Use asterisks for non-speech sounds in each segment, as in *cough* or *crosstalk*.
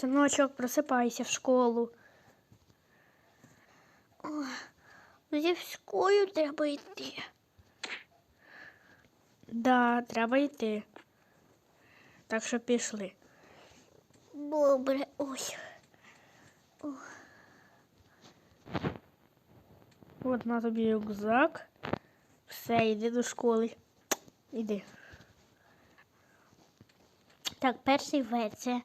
Синочок, просипайся в школу. Ой, зі в школу треба йти. Да, треба йти. Так що пішли. Добре, ой. От на тобі рюкзак. Все, йди до школи. Іди. Так, перший В це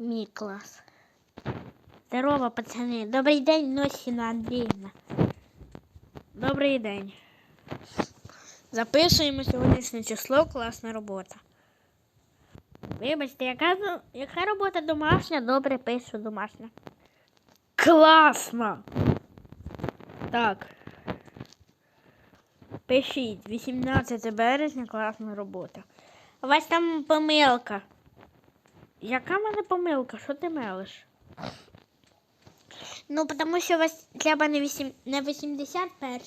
мій клас. Здорово, пацани. Добрий день, Носіна Андріївна. Добрий день. Записуємо сьогоднішнє число, класна робота. Вибачте, яка, яка робота домашня? Добре, пишу домашня. Класно! Так. Пишіть, 18 березня, класна робота. У вас там помилка. Яка в мене помилка? Що ти мелиш? Ну, тому що у вас треба не, 8, не 81,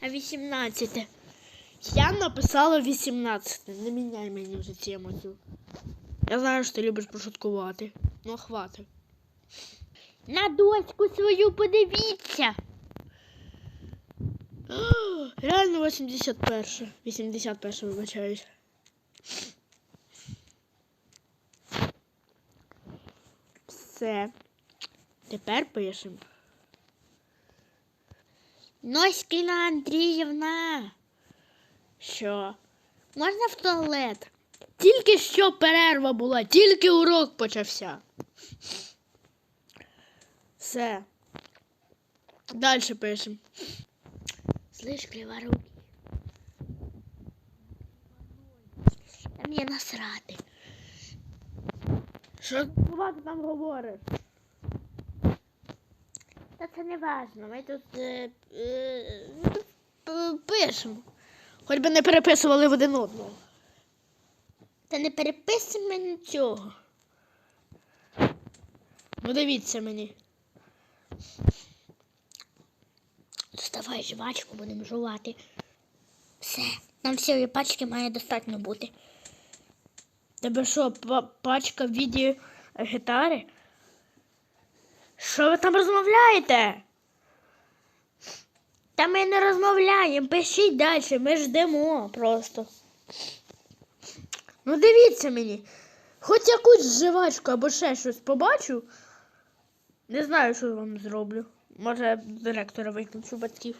а 18. Я написала 18. Не міняй мені вже цю. Я знаю, що ти любиш пошуткувати. Ну, хватить. На дочку свою подивіться. *gasps* Реально 81. 81, вибачаюсь. Все. Тепер пишемо. Носькіна Андріївна. Що? Можна в туалет? Тільки що перерва була, тільки урок почався. Все. Далі пишемо. Слышь, криворукий. Мені насрати. Що ти там говориш? Та це не важно. Ми тут е, е, п- пишемо. Хоч би не переписували в один одного. Та не переписуємо нічого. Ну дивіться мені. Доставай жвачку, будемо жувати. Все, нам всієї пачки має достатньо бути. Тебе що, па- пачка в віді гітари? Що ви там розмовляєте? Та ми не розмовляємо, пишіть далі, ми ждемо просто. Ну дивіться мені. Хоч якусь жвачку або ще щось побачу. Не знаю, що вам зроблю. Може, директора викличу батьків.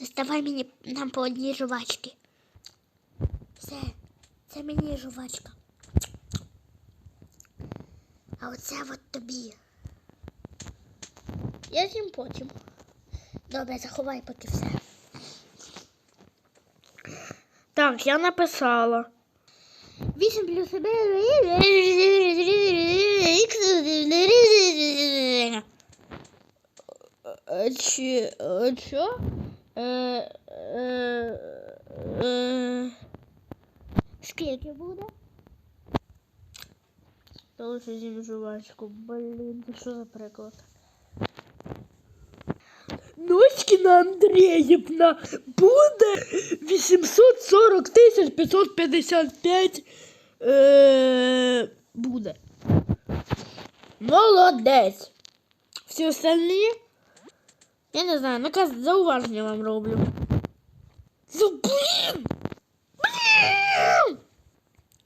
Доставай мені нам по одній жувачці. Це мені жувачка. А оце от тобі. Я з'їм потім. Добре, заховай поки все. Так, я написала. 8 плюс 1. А чи, а що? Е, е, е, скільки буде? Та лише зім жувачку. Блін, це що за приклад? Ночкіна Андріївна буде 840 тисяч 555 е, буде. Молодець. Всі остальні? Я не знаю, наказ зауваження вам роблю. За! Блін!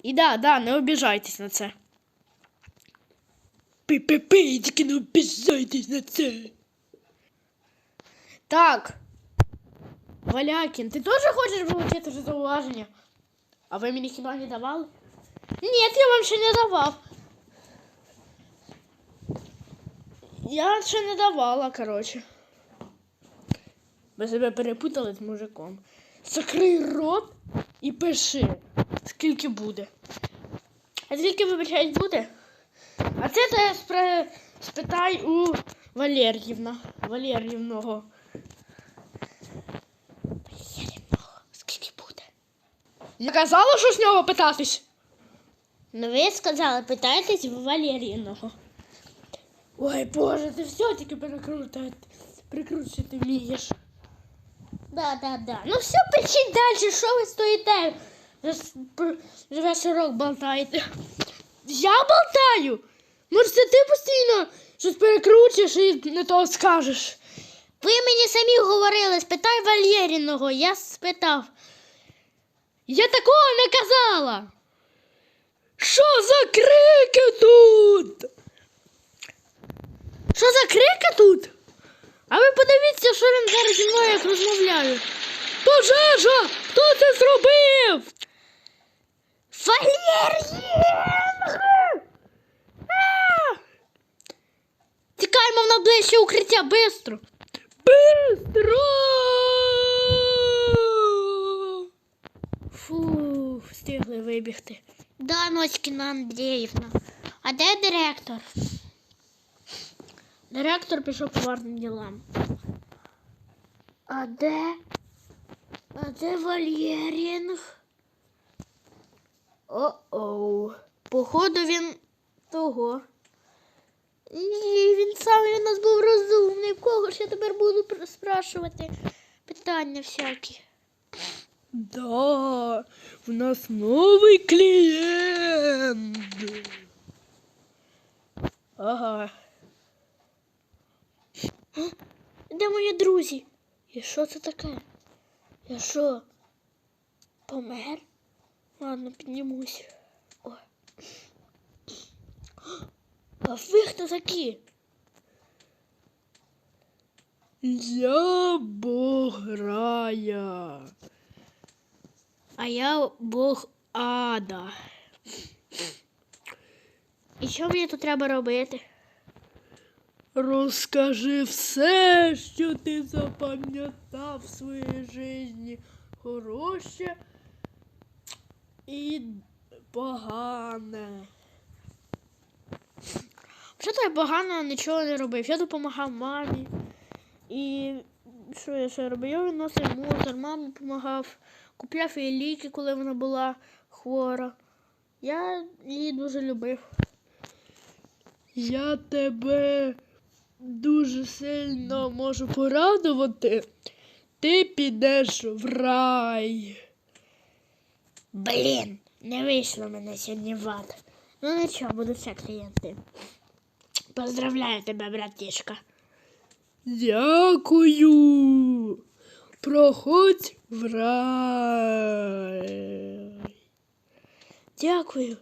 І да, да, не обіжайтесь на це. Пи-пи-пи, тільки не обіжайтесь на це. Так. Валякін, ти теж хочеш вилучити вже зауваження? А ви мені хіба не давали? Ні, я вам ще не давав. Я ще не давала, коротше. Ви себе перепутали з мужиком. Закрий рот І пиши, скільки буде. А скільки, вибачаюсь, буде? А це ти спри... спитай у Валер'ївна. Валер'ївного. Валер'ївного. Скільки буде? Я казала, що з нього питатись? Ну ви сказали, питайтесь в Валер'ївного. Ой, Боже, ти все тільки перекрутити. Прикручувати вмієш. Да, да, да. Ну все, печіть далі, що ви стоїте? Весь урок болтаєте. Я болтаю? Може, це ти постійно щось перекручуєш і не то скажеш. Ви мені самі говорили, спитай Валєріного, я спитав. Я такого не казала. Що за крики тут? Що за крики тут? А ви подивіться, що він зараз зі мною як розмовляє. Пожежа! Хто це зробив? Валер'єнг! А! Тікаємо в найближче укриття, бистро! Бистро! Фу, встигли вибігти. Да, Ночкіна Андріївна. А де директор? Директор пішов по варним ділам. А де? А де Валєрінг? О-оу. Походу він того. І він сам у нас був розумний. Кого ж я тепер буду пр- спрашувати питання всякі. Да, в нас новий клієнт. Ага. А? Де мої друзі? І що це таке? Я що? Помер? Ладно, піднімусь. О. А ви хто такі? Я Бог рая. А я Бог ада. І що мені тут треба робити? Розкажи все, що ти запам'ятав в своїй житті. Хороше і погане. Що то я погано нічого не робив? Я допомагав мамі. І що я ще робив? Я виносив мусор, мамі допомагав, купляв їй ліки, коли вона була хвора. Я її дуже любив. Я тебе дуже сильно можу порадувати. Ти підеш в рай. Блін, не вийшло мене сьогодні в ад. Ну нічого, буду ще клієнти. Поздравляю тебе, братішка. Дякую. Проходь в рай. Дякую.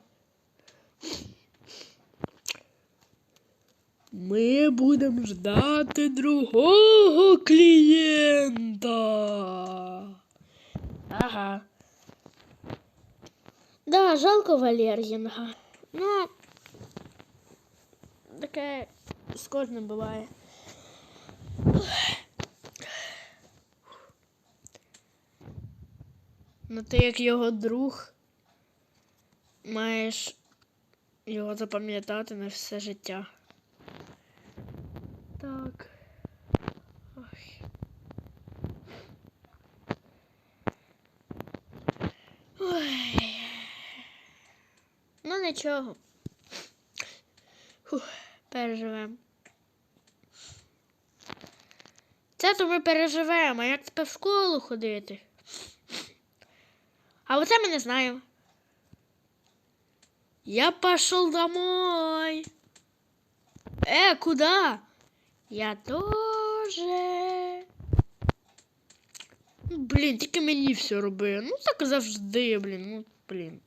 Ми будемо ждати другого клієнта. Ага. Да, жалко Валер'їнга. Ну, таке з кожним буває. Ну, ти як його друг маєш його запам'ятати на все життя. Так. Ой. Ой. Ну нічого. Переживемо. Це то ми переживемо, а як тепер в школу ходити? А оце ми не знаємо. Я пошел домой. Э, куда? Я тоже. Блін, тільки мені все роби. Ну так завжди, блін. Ну, блін.